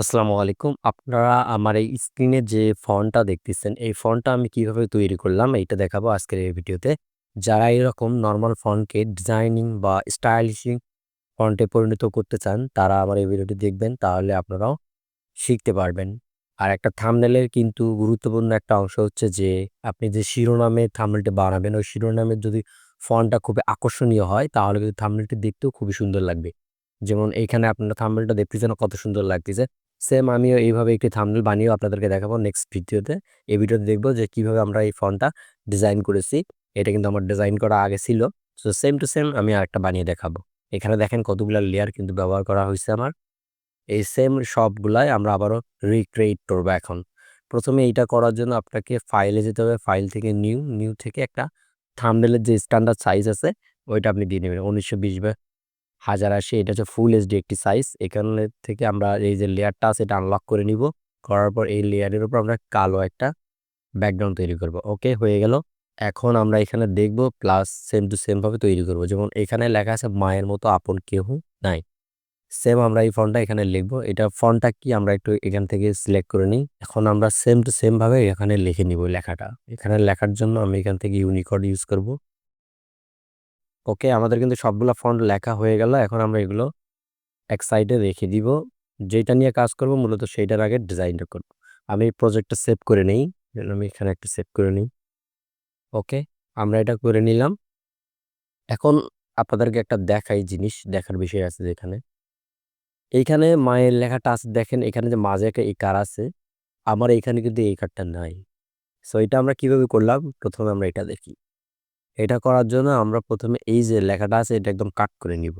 আসসালামু আলাইকুম। আপনারা আমার এই স্ক্রিনে যে ফন্টটা দেখতেছেন, এই ফন্টটা আমি কীভাবে তৈরি করলাম এইটা দেখাবো আজকের এই ভিডিওতে। যারা এরকম নর্মাল ফন্টকে ডিজাইনিং বা স্টাইলিশিং ফন্টে পরিণত করতে চান, তারা আমার এই ভিডিওটি দেখবেন তাহলে আপনারাও শিখতে পারবেন। আর একটা থাম্বনেলের কিন্তু গুরুত্বপূর্ণ একটা অংশ হচ্ছে যে আপনি যে শিরোনামে থাম্বনেলটি বানাবেন, ওই শিরোনামের যদি ফন্টটা খুবই আকর্ষণীয় হয় তাহলে কিন্তু থাম্বনেলটি দেখতেও খুবই সুন্দর লাগবে। যেমন এইখানে আপনারা থাম্বনেলটা দেখতেছেন কত সুন্দর লাগতেছে। সেম আমিও এইভাবে একটি থাম্বনেল বানিয়েও আপনাদেরকে দেখাবো নেক্সট ভিডিওতে। এই ভিডিওতে দেখব যে কীভাবে আমরা এই ফোনটা ডিজাইন করেছি। এটা কিন্তু আমার ডিজাইন করা আগে ছিল। সো সেম টু সেম আমি আরেকটা বানিয়ে দেখাবো। এখানে দেখেন কতগুলা লেয়ার কিন্তু ব্যবহার করা হয়েছে আমার। এই সেম সবগুলাই আমরা আবারও রিক্রিয়েট করব এখন। প্রথমে এইটা করার জন্য আপনাকে ফাইলে যেতে হবে। ফাইল থেকে নিউ, নিউ থেকে একটা থাম্বনেলের যে স্ট্যান্ডার্ড সাইজ আছে ওইটা আপনি দিয়ে নেবেন। 1920 বাই 1080 এটা হচ্ছে ফুল এইচডি একটি সাইজ। এখানে থেকে আমরা এই যে লেয়ারটা আছে, এটা আনলক করে নিব। করার পর এই লেয়ারের উপর আমরা কালো একটা ব্যাকগ্রাউন্ড তৈরি করব। ওকে হয়ে গেল। এখন আমরা এখানে দেখব প্লাস সেম টু সেম ভাবে তৈরি করব। যেমন এখানে লেখা আছে, মায়ের মতো আপন কেহ নাই। সেম আমরা এই ফন্টটা এখানে লিখব। এটা ফন্টটা কি আমরা একটু এখান থেকে সিলেক্ট করে নিই। এখন আমরা সেম টু সেম ভাবে এখানে লিখে নিব লেখাটা। এখানে লেখার জন্য আমি এখান থেকে ইউনিকোড ইউজ করব। ওকে, আমাদের কিন্তু সবগুলো ফন্ট লেখা হয়ে গেল। এখন আমরা এগুলো এক সাইডে রেখে দিব। যেটা নিয়ে কাজ করব, মূলত সেইটার আগে ডিজাইনটা করব। আমি প্রজেক্টটা সেভ করে নেই। আমি এখানে একটা সেভ করে নিই। ওকে, আমরা এটা করে নিলাম। এখন আপনাদেরকে একটা দেখাই জিনিস, দেখার বিষয় আছে যেখানে। এইখানে মায়ের লেখাটা আছে দেখেন, এখানে যে মাঝে একটা এই কার আছে। আমার এইখানে কিন্তু এই কারটা নাই। সো এটা আমরা কীভাবে করলাম? প্রথমে আমরা এটা দেখি। এটা করার জন্য আমরা প্রথমে এই যে লেখাটা আছে, এটা একদম কাট করে নিব।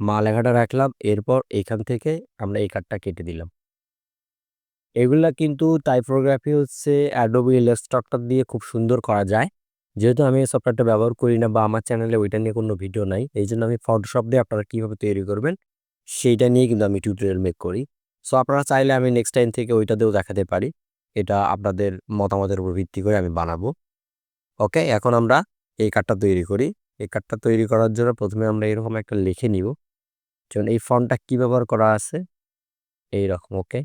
মা লেখাটা রাখলাম। এরপর এখান থেকে আমরা এই কাটটা কেটে দিলাম। এগুলা কিন্তু টাইপোগ্রাফি হচ্ছে Adobe Illustrator দিয়ে খুব সুন্দর করা যায়। যেহেতু আমি এই সফটওয়্যারটা ব্যবহার করি না বা আমার চ্যানেলে ওইটা নিয়ে কোনো ভিডিও নাই। এই জন্য আমি Photoshop দিয়ে আপনারা কীভাবে তৈরি করবেন, সেইটা নিয়ে কিন্তু আমি টিউটোরিয়াল মেক করি। সো আপনারা চাইলে আমি নেক্সট টাইম থেকে ওইটা দিয়েও দেখাতে পারি। এটা আপনাদের মতামতের উপর ভিত্তি করে আমি বানাবো। ওকে, এখন আমরা এই কার্ডটা তৈরি করি। এই কার্ডটা তৈরি করার জন্য প্রথমে আমরা এরকম একটা লিখে নিব। যেমন এই ফন্টটা কী ব্যবহার করা আছে? এই রকম ওকে।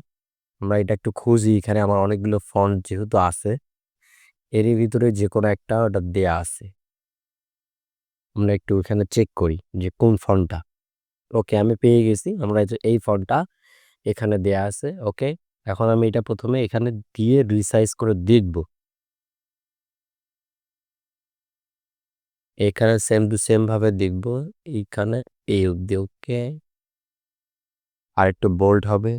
আমরা এটা একটু খুঁজি, এখানে আমার অনেকগুলো ফন্ট যেহেতু আছে। এরই ভিতরে যে কোনো একটা ওটা দেয়া আছে। আমরা একটু এখানে চেক করি যে কোন ফন্টটা। ওকে, আমি পেয়ে গেছি। আমরা এই ফন্টটা এখানে দেয়া আছে। ওকে। এখন আমি এটা প্রথমে এখানে দিয়ে রিসাইজ করে দেখব। এখানে সেম টু সেম ভাবে দেখব। এইখানে এই অব্দি ওকে। আরেকটু বোল্ড হবে।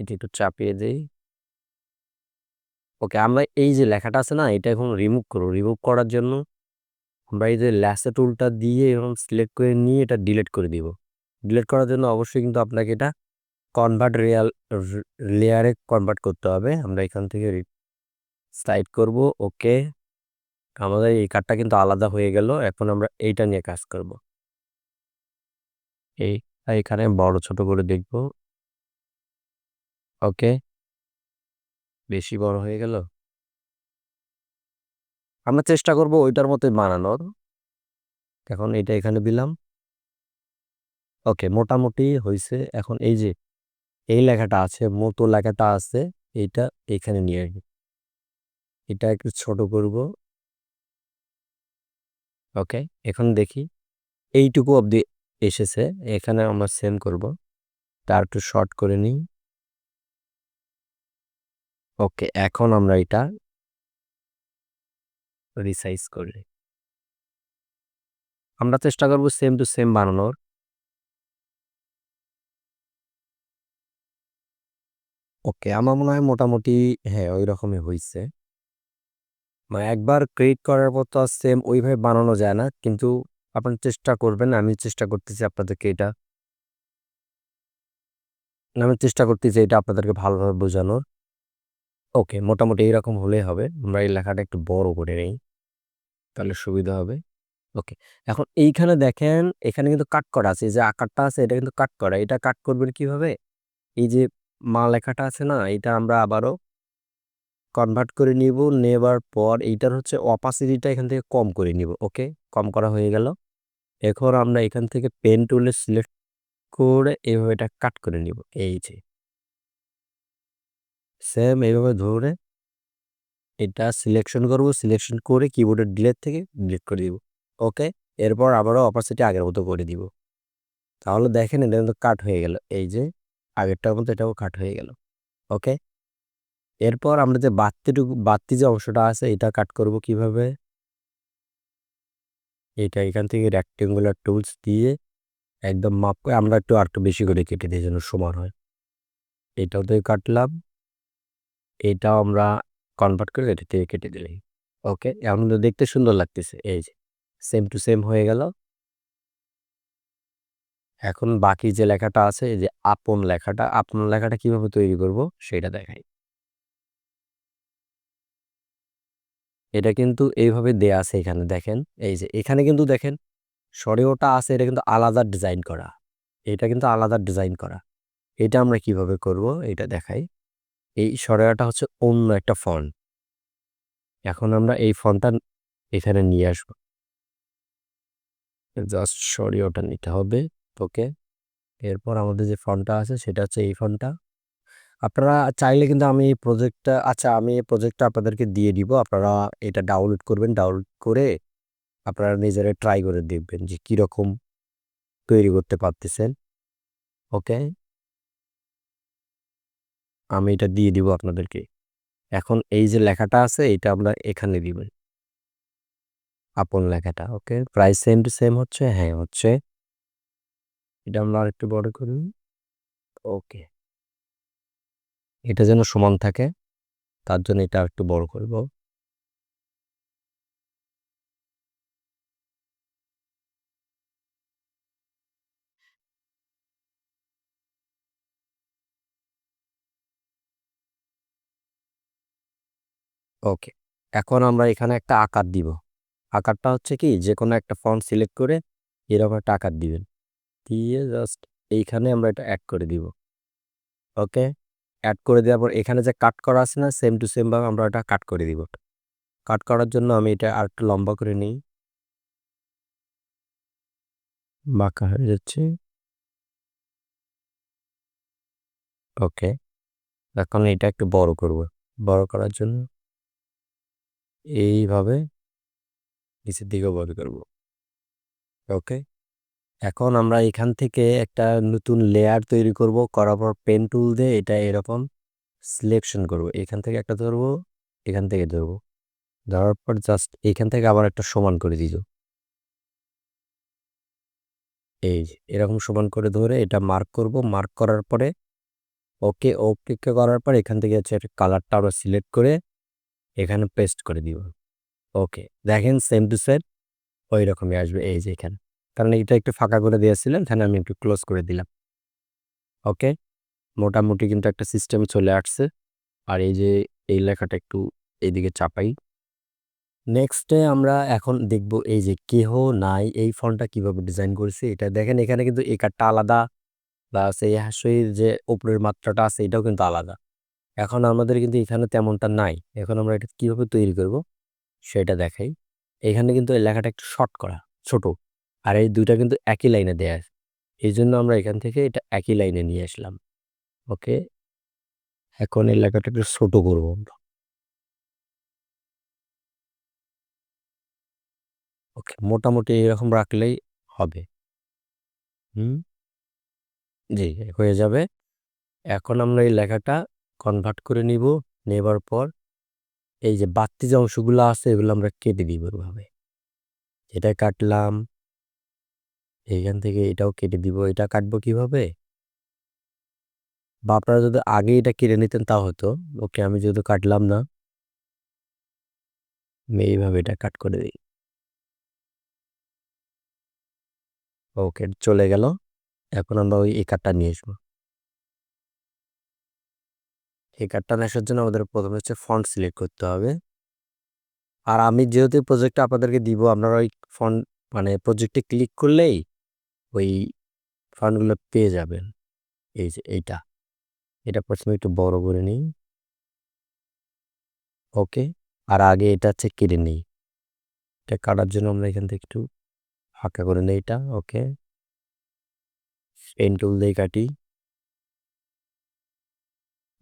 এটা একটু চাপিয়ে দেই। ওকে, আমরা এই যে লেখাটা আছে না, এটা এখন রিমুভ করব রিমুভ করার জন্য আমরা এই যে ল্যাসে টুলটা দিয়ে এরকম সিলেক্ট করে নিয়ে এটা ডিলিট করে দিব। ডিলিট করার জন্য অবশ্যই কিন্তু আপনাকে এটা কনভার্ট রিয়াল লেয়ারে কনভার্ট করতে হবে। আমরা এখান থেকে স্লাইড করব। ওকে। আমাদের এই কার্ডটা কিন্তু আলাদা হয়ে গেল। এখন আমরা এইটা নিয়ে কাজ করব। এই, এখানে বড় ছোট করে দেখব। ওকে। বেশি বড় হয়ে গেল। আমরা চেষ্টা করব ওইটার মতোই বানানোর। এখন এটা এখানে দিলাম। ওকে মোটামুটি হয়েছে এখন এই যে এই লেখাটা আছে, মতো লেখাটা আছে এটা এখানে নিয়ে আসি। এটা একটু ছোট করব। ওকে। এখন দেখি এইটুকু অবধি এসেছে। এখানে আমরা সেম করব। তার একটু শর্ট করে নিই। ওকে এখন আমরা এটা রিসাইজ করি। আমরা চেষ্টা করব সেম টু সেম বানানোর। ওকে, আমার মনে হয় মোটামুটি হ্যাঁ ওইরকমই হইছে। মানে একবার ক্রিয়েট করার পর তো আর সেম ওইভাবে বানানো যায় না। কিন্তু আপনারা চেষ্টা করবেন। আমি চেষ্টা করতেছি আপনাদেরকে এটা আমি চেষ্টা করতেছি এটা আপনাদেরকে ভালোভাবে বোঝানোর। ওকে, মোটামুটি এইরকম হলেই হবে। আমরা এই লেখাটা একটু বড় করে নেই। তাহলে সুবিধা হবে। ওকে। এখন এইখানে দেখেন, এখানে কিন্তু কাট করা আছে। এই যে আকারটা আছে, এটা কিন্তু কাট করা। এটা কাট করবেন কীভাবে? এই যে মা লেখাটা আছে না? এটা আমরা আবারও কনভার্ট করে নিব। নেবার পর এইটার হচ্ছে অপাসিটিটা এখান থেকে কম করে নিব। ওকে। কম করা হয়ে গেল। এখন আমরা এখান থেকে পেন টুলে সিলেক্ট করে এভাবে এটা কাট করে নিব, এই যে সেম এইভাবে ধরে এটা সিলেকশন করব সিলেকশন করে কিবোর্ডের ডিলেট থেকে ডিলিট করে দিব ওকে এরপর আবারও অপারসিটি আগের মতো করে দিব তাহলে দেখেন এটা কিন্তু কাট হয়ে গেল, এই যে আগেরটার মতো এটাও কাট হয়ে গেল ওকে এরপর আমরা যে বাত্তিটুকু বাত্তি যে অংশটা আছে এটা কাট করব কীভাবে? এটা এখান থেকে রেক্টেঙ্গুলার টুলস দিয়ে একদম মাপ করে, আমরা একটু আর একটু বেশি করে কেটে দিই যেন সমান হয়। এটাও থেকে কাটলাম, এটাও আমরা কনভার্ট করে এটা থেকে কেটে দিলাম ওকে এখন তো দেখতে সুন্দর লাগতেছে, এই যে সেম টু সেম হয়ে গেল। এখন বাকি যে লেখাটা আছে যে আপন লেখাটা আপন লেখাটা কীভাবে তৈরি করব সেটা দেখাই। এটা কিন্তু এইভাবে দেয়া আছে এখানে, দেখেন। এই যে এখানে কিন্তু দেখেন, সরেওটা আছে, এটা কিন্তু আলাদা ডিজাইন করা। এটা কিন্তু আলাদা ডিজাইন করা। এটা আমরা কীভাবে করব এটা দেখাই। এই সরেওটা হচ্ছে অন্য একটা ফন্ট। এখন আমরা এই ফন্টটা এখানে নিয়ে আসব। জাস্ট সরিওটা নিতে হবে। ওকে এরপর আমাদের যে ফন্টটা আছে, সেটা হচ্ছে এই ফন্টটা আপনারা চাইলে কিন্তু আমি এই প্রজেক্টটা আচ্ছা আমি এই প্রজেক্টটা আপনাদেরকে দিয়ে দিব। আপনারা এটা ডাউনলোড করবেন ডাউনলোড করে আপনারা নিজেরা ট্রাই করে দেখবেন যে কীরকম তৈরি করতে পারতেছেন। ওকে? আমি এটা দিয়ে দিব আপনাদেরকে। এখন এই যে লেখাটা আছে, এটা আমরা এখানে দিবেন আপন লেখাটা, okay? Price same to same হচ্ছে হ্যাঁ হচ্ছে। এটা আমরা আরেকটু বড় করি ওকে। এটা যেন সমান থাকে, তার জন্য এটা একটু বড় করব। ওকে। এখন আমরা এখানে একটা আকার দিব। আকারটা হচ্ছে কি? যে কোনো একটা ফন্ট সিলেক্ট করে এরকম একটা আকার দিবেন। দিয়ে জাস্ট এইখানে আমরা এটা অ্যাড করে দিব। ওকে অ্যাড করে দেওয়ার পর এখানে যে কাট করা আছে না সেম টু সেম ভাবে আমরা এটা কাট করে দিব। কাট করার জন্য আমি এটা আর একটু লম্বা করে নিই। বাঁকা হয়ে যাচ্ছে। ওকে এখন এটা একটু বড় করব। বড় করার জন্য এইভাবে নিচের দিকে বড় করব। ওকে এখন আমরা এখান থেকে একটা নতুন লেয়ার তৈরি করব, করার পর পেন টুল দিয়ে এটা এরকম সিলেকশন করব। এখান থেকে একটা ধরবো, এখান থেকে ধরবো। ধরার পর জাস্ট এখান থেকে আবার একটা সমান করে দিল এই এরকম সমান করে ধরে এটা মার্ক করব। মার্ক করার পরে ওকে ওকে করার পর এখান থেকে হচ্ছে কালারটা আমরা সিলেক্ট করে এখানে পেস্ট করে দিব। ওকে দেখেন সেম টু সেম ওই রকমই আসবে। এই যে এখানে। কারণ এটা একটু ফাঁকা করে দিয়েছিলেন, তাহলে আমি একটু ক্লোজ করে দিলাম। ওকে? মোটামুটি কিন্তু একটা সিস্টেম চলে আসছে। আর এই যে, এই লেখাটা একটু এইদিকে চাপাই। নেক্সটে আমরা এখন দেখব এই যে, কেহ নাই, এই ফন্টটা কীভাবে ডিজাইন করেছে, এটা দেখেন এখানে কিন্তু এই কাঠটা আলাদা, প্লাস এই হাসির যে উপরের মাত্রাটা আছে, এটাও কিন্তু আলাদা। এখন আমাদের কিন্তু এখানে তেমনটা নাই। এখন আমরা এটা কীভাবে তৈরি করব, সেটা দেখাই। এখানে কিন্তু এই লেখাটা একটু শর্ট করা, ছোট। আর এই দুইটা কিন্তু একই লাইনে দেয়া আছে। এই জন্য আমরা এখান থেকে এটা একই লাইনে নিয়ে আসলাম। ওকে? এখন এই লেখাটা একটু ছোট করব আমরা। ওকে, মোটামুটি এরকম রাখলেই হবে। হুম? জি, হয়ে যাবে। এখন আমরা এই লেখাটা কনভার্ট করে নিব। নেবার পর এই যে বাড়তি যে অংশগুলো আছে, এগুলো আমরা কেটে দিব এভাবে। এটা কাটলাম এইখান থেকে এটাও কেটে দিব, এটা কাটবো কীভাবে? বা আপনারা যদি আগে এটা কেটে নিতেন তা হতো। ওকে, আমি যেহেতু কাটলাম না। আমি এইভাবে এটা কাট করে দিই। ওকে, চলে গেল। এখন আমরা ওই এই কাঠটা নিয়ে আসব। এই কাঠটা আসার জন্য আমাদের প্রথমে হচ্ছে ফন্ট সিলেক্ট করতে হবে। আর আমি যেহেতু প্রজেক্টটা আপনাদেরকে দিব, আপনারা ওই ফন্ট মানে প্রজেক্টে ক্লিক করলেই ওই ফান্ডগুলো পেয়ে যাবেন। এই যে এইটা। এটা প্রথমে একটু বড় করে নিই। ওকে। আর আগে এটা হচ্ছে কেটে নিই। এটা কাটার জন্য আমরা এখান থেকে একটু ফাঁকা করে নিই এটা। ওকে। পেন টুল দিয়ে কাটি।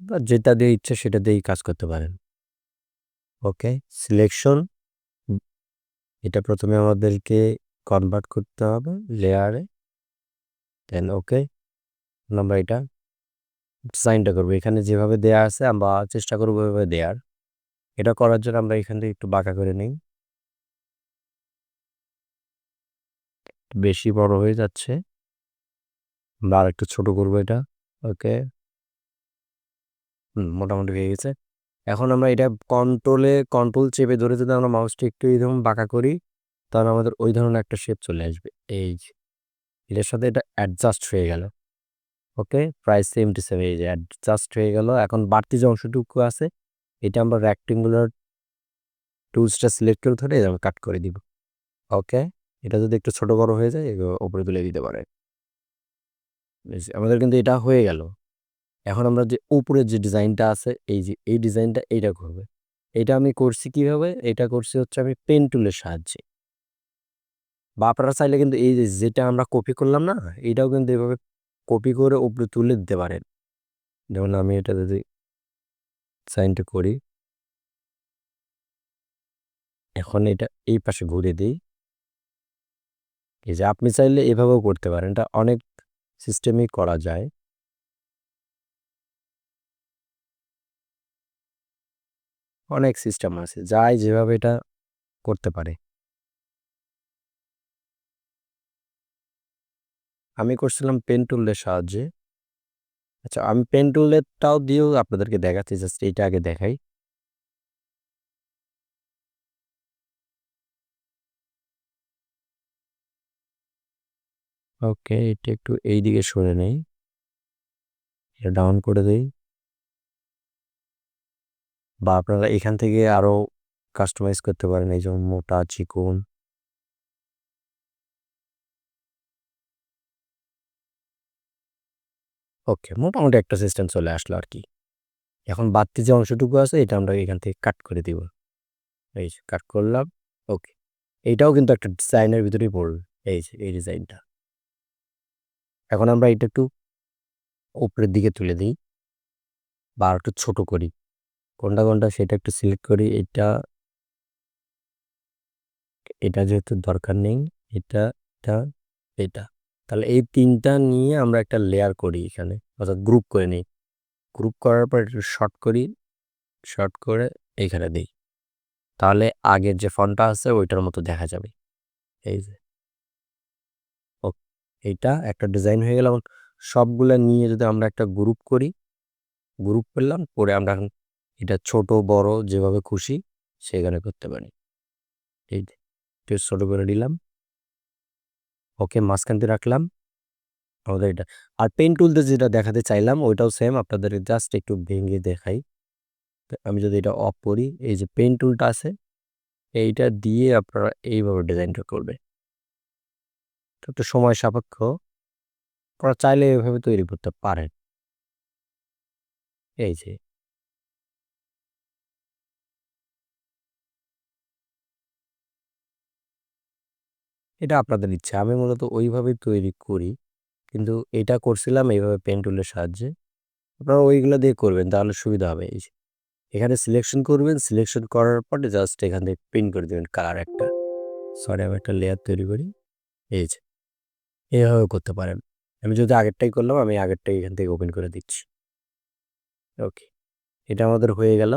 বা যেটা দিয়ে ইচ্ছে সেটা দিয়েই কাজ করতে পারেন। ওকে। সিলেকশন এটা প্রথমে আমাদেরকে কনভার্ট করতে হবে। লেয়ারে দেন ওকে আমরা এটা সাইনটা করব। এখানে যেভাবে দেয়া আছে, আমরা চেষ্টা করব ওইভাবে দেওয়ার এটা করার জন্য আমরা এখান থেকে একটু বাঁকা করে নিই। বেশি বড় হয়ে যাচ্ছে। আমরা আর একটু ছোট করব এটা। ওকে। হুম, মোটামুটি হয়ে গেছে। এখন আমরা এটা কন্ট্রোলে কন্ট্রোল চেপে ধরে যদি আমরা মাউসটি একটু এরকম বাঁকা করি, তাহলে আমাদের ওই ধরনের একটা শেপ চলে আসবে। এই এটার সাথে এটা অ্যাডজাস্ট হয়ে গেল। ওকে প্রায় সেম টু সেম এই যে অ্যাডজাস্ট হয়ে গেল। এখন বাড়তি যে অংশটুকু আছে, এটা আমরা র্যাক্টেঙ্গুলার টুলসটা সিলেক্ট করে ধরে আমরা কাট করে দিব। ওকে এটা যদি একটু ছোট বড় হয়ে যায় ওপরে তুলে দিতে পারে। আমাদের কিন্তু এটা হয়ে গেল। এখন আমরা যে উপরের যে ডিজাইনটা আছে, এই যে, এই ডিজাইনটা এইটা করবে। এটা আমি করছি কীভাবে? এটা করছি হচ্ছে আমি পেন টুলের সাহায্যে। বা আপনারা চাইলে কিন্তু এই যেটা আমরা কপি করলাম না, এটাও কিন্তু এভাবে কপি করে উপরে তুলে দিতে পারেন। যেমন আমি এটা যদি সাইনটা করি। এখন এটা এই পাশে ঘুরে দিই। এই যে, আপনি চাইলে এভাবেও করতে পারেন। এটা অনেক সিস্টেমই করা যায়। অনেক সিস্টেম আছে। যাই যেভাবে এটা করতে পারে। আমি করছিলাম পেন টুলের সাহায্যে। আচ্ছা আমি পেন টুলেরটাও দিয়েও আপনাদেরকে দেখাচ্ছি, জাস্ট এইটা আগে দেখাই। ওকে, এটা একটু এই দিকে সরে নেই। এটা ডাউন করে দেই। বা আপনারা এখান থেকে আরও কাস্টমাইজ করতে পারেন, এই যেমন মোটা, চিকন। ওকে, মোটামুটি একটা সিস্টেম চলে আসলো আর কি এখন বাড়তি যে অংশটুকু আছে, এটা আমরা এখান থেকে কাট করে দিব। এই যে কাট করলাম, ওকে। এইটাও কিন্তু একটা ডিজাইনের ভিতরেই পড়বে, এই যে, এই ডিজাইনটা এখন আমরা এটা একটু উপরের দিকে তুলে দিই, বা একটু ছোট করি। কোনটা কোনটা সেটা একটু সিলেক্ট করি, এটা এটা যেহেতু দরকার নেই, এটা এটা এটা। তাহলে এই তিনটা নিয়ে আমরা একটা লেয়ার করি এখানে, অর্থাৎ গ্রুপ করে নিই। গ্রুপ করার পর একটু শর্ট করি শর্ট করে এইখানে দিই। তাহলে আগের যে ফন্টটা আছে ওইটার মতো দেখা যাবে। এই যে। এইটা একটা ডিজাইন হয়ে গেল। সবগুলা নিয়ে যদি আমরা একটা গ্রুপ করি গ্রুপ করলাম করে আমরা এখন এটা ছোট, বড় যেভাবে খুশি সেখানে করতে পারি। এই ছোট করে দিলাম ওকে মাঝখানতে রাখলাম। আমাদের এটা, আর পেন টুলতে যেটা দেখাতে চাইলাম, ওইটাও সেম আপনাদের জাস্ট একটু ভেঙে দেখাই। আমি যদি এটা অফ করি, এই যে পেন টুলটা আছে, এইটা দিয়ে আপনারা এইভাবে ডিজাইনটা করবে একটু সময় সাপেক্ষ, আপনারা চাইলে এভাবে তৈরি করতে পারেন। এই যে। এটা আপনাদের ইচ্ছা। আমি মূলত ওইভাবে তৈরি করি। কিন্তু এটা করছিলাম এইভাবে পেন টুলের সাহায্যে। আপনারা ওইগুলো দিয়ে করবেন, তাহলে সুবিধা হবে। এই এখানে সিলেকশন করবেন সিলেকশন করার পরে জাস্ট এখান থেকে প্রিন্ট করে দেবেন কালার একটা। সরি আমি একটা লেয়ার তৈরি করি। এই যে এইভাবে করতে পারেন। আমি যদি আগেরটাই করলাম, আমি আগেরটাই এখান থেকে ওপেন করে দিচ্ছি। ওকে এটা আমাদের হয়ে গেল।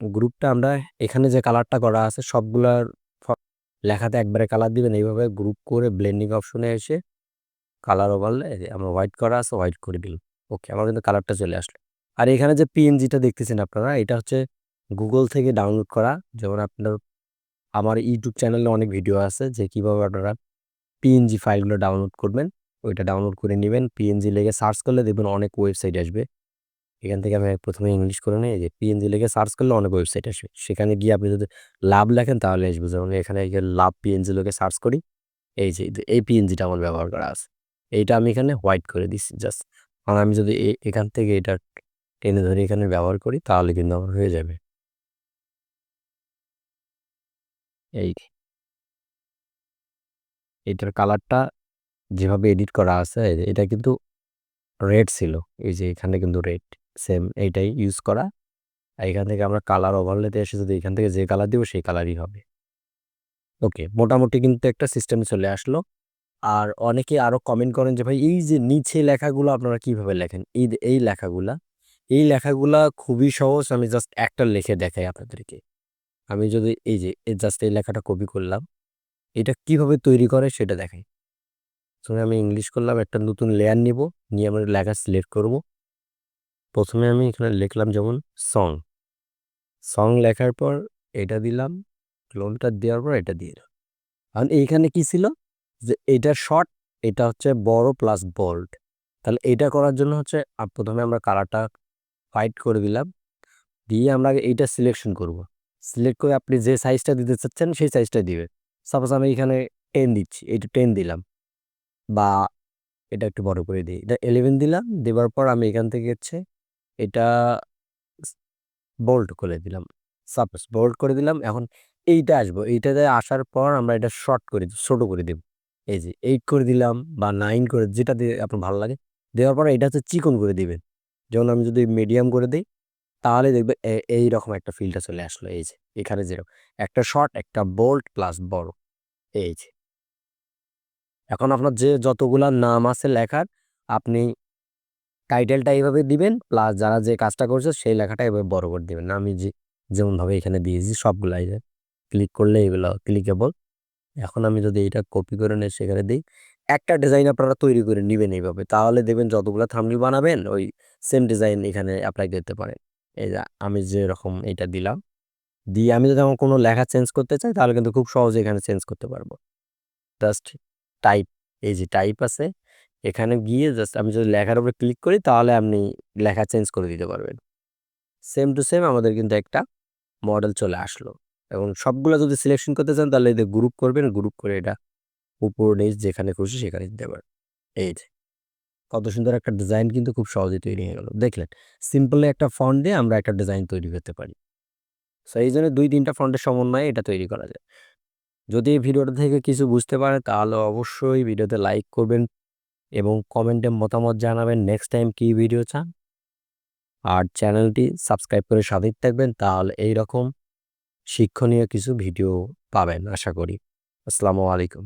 গ্রুপটা আমরা, এখানে যে কালারটা করা আছে, সবগুলার লেখাতে একবারে কালার দিবেন, এইভাবে গ্রুপ করে ব্লেন্ডিং অপশনে এসে কালার ওভারলে আমরা হোয়াইট করা আছে হোয়াইট করে দিল ওকে আমার কিন্তু কালারটা চলে আসলো। আর এখানে যে পিএনজিটা দেখতেছেন আপনারা, এটা হচ্ছে গুগল থেকে ডাউনলোড করা। যেমন আপনার, আমার ইউটিউব চ্যানেলে অনেক ভিডিও আছে যে কীভাবে আপনারা পিএনজি ফাইলগুলো ডাউনলোড করবেন। ওইটা ডাউনলোড করে নেবেন পিএনজি লেগে সার্চ করলে দেখবেন অনেক ওয়েবসাইট আসবে। এখান থেকে আমি প্রথমে ইংলিশ করে নিই যে পিএনজি লেগে সার্চ করলে অনেক ওয়েবসাইট আসবে। সেখানে গিয়ে আপনি যদি লাভ লেখেন তাহলে আসবে। যেমন এখানে লাভ পিএনজি লোকে সার্চ করি, এই যে এই পিএনজিটা আমার ব্যবহার করা আছে। এইটা আমি এখানে হোয়াইট করে দিচ্ছি জাস্ট কারণ আমি যদি এখান থেকে এটা টেনে ধরে এখানে ব্যবহার করি, তাহলে কিন্তু আমার হয়ে যাবে। এই এটার কালারটা যেভাবে এডিট করা আছে, এটা কিন্তু রেড ছিল। এই যে এখানে কিন্তু রেড সেম এইটাই ইউজ করা। এখান থেকে আমরা কালার ওভারলেতে এসে যদি এখান থেকে যে কালার দিব সেই কালারই হবে। ওকে মোটামুটি কিন্তু একটা সিস্টেম চলে আসলো। আর অনেকে আরও কমেন্ট করেন যে, ভাই, এই যে নিচে লেখাগুলো আপনারা কীভাবে লেখেন? এই এই লেখাগুলা এই লেখাগুলা খুবই সহজ। আমি জাস্ট একটা লিখে দেখাই আপনাদেরকে। আমি যদি এই যে জাস্ট এই লেখাটা কপি করলাম, এটা কীভাবে তৈরি করে সেটা দেখাই। প্রথমে আমি ইংলিশ করলাম, একটা নতুন লেয়ার নিব, নিয়ে আমরা লেখা সিলেক্ট করব। প্রথমে আমি এখানে লিখলাম যেমন সং সং লেখার পর এটা দিলাম ক্লোনটা দেওয়ার পর এটা দিয়ে দিলাম। কারণ এইখানে কি ছিল? যে এটা শর্ট এটা হচ্ছে বড় প্লাস বোল্ড তাহলে এটা করার জন্য হচ্ছে প্রথমে আমরা কালারটা হোয়াইট করে দিলাম, দিয়ে আমরা আগে এইটা সিলেকশন করব। সিলেক্ট করে আপনি যে সাইজটা দিতে চাচ্ছেন সেই সাইজটা দিবে। সাপোজ আমি এখানে টেন দিচ্ছি এইটা টেন দিলাম। বা এটা একটু বড় করে দিই। এটা ইলেভেন দিলাম, দেওয়ার পর আমি এখান থেকে হচ্ছে এটা বোল্ড করে দিলাম। সাপোজ বোল্ড করে দিলাম, এখন এইটা আসব। এইটাতে আসার পর আমরা এটা শর্ট করে ছোটো করে দেব। এই যে এইট করে দিলাম বা নাইন করে, যেটা দিয়ে আপনার ভালো লাগে। দেওয়ার পর এটা হচ্ছে চিকন করে দিবেন। যেমন আমি যদি মিডিয়াম করে দিই, তাহলে দেখবে এই রকম একটা ফিলটা চলে আসলো। এই যে, এখানে যেরকম একটা শর্ট একটা বোল্ড প্লাস বড়। এই যে। এখন আপনার যে যতগুলা নাম আছে লেখার, আপনি টাইটেলটা এইভাবে দিবেন প্লাস যারা যে কাজটা করছে সেই লেখাটা এভাবে বড় করে দিবেন। আমি যে যেমনভাবে এখানে দিয়েছি সবগুলাই ক্লিক করলে এগুলো ক্লিকেবল এখন আমি যদি এটা কপি করে নিয়ে সেখানে দিই, একটা ডিজাইন আপনারা তৈরি করে নেবেন এইভাবে। তাহলে দেখবেন যতগুলো থামলি বানাবেন, ওই সেম ডিজাইন এখানে অ্যাপ্লাই করতে পারেন। এই যে আমি যে রকম এটা দিলাম, দিয়ে আমি যদি আমার কোনো লেখা চেঞ্জ করতে চাই, তাহলে কিন্তু খুব সহজে এখানে চেঞ্জ করতে পারব। জাস্ট টাইপ এই যে টাইপ আছে এখানে গিয়ে জাস্ট আমি যদি লেখার উপরে ক্লিক করি, তাহলে আপনি লেখা চেঞ্জ করে দিতে পারবেন। সেম টু সেম আমাদের কিন্তু একটা মডেল চলে আসলো। এবং সবগুলো যদি সিলেকশন করতে চান, তাহলে এদের গ্রুপ করবেন গ্রুপ করে এটা উপর নিচ যেখানে খুশি সেখানে দিতে পারেন এই যে, কত সুন্দর একটা ডিজাইন কিন্তু খুব সহজে তৈরি হয়ে গেল। দেখলেন সিম্পলি একটা ফন্ট দিয়ে আমরা একটা ডিজাইন তৈরি করতে পারি। সো এই জন্য দুই তিনটা ফন্টের সমন্বয়ে এটা তৈরি করা যায়। যদি এই ভিডিওটা থেকে কিছু বুঝতে পারেন, তাহলে অবশ্যই ভিডিওতে লাইক করবেন এবং কমেন্টে মতামত জানাবেন নেক্সট টাইম কী ভিডিও চান। আর চ্যানেলটি সাবস্ক্রাইব করে সাথে থাকবেন, তাহলে এইরকম শিক্ষণীয় কিছু ভিডিও পাবেন, আশা করি। আসসালামু আলাইকুম।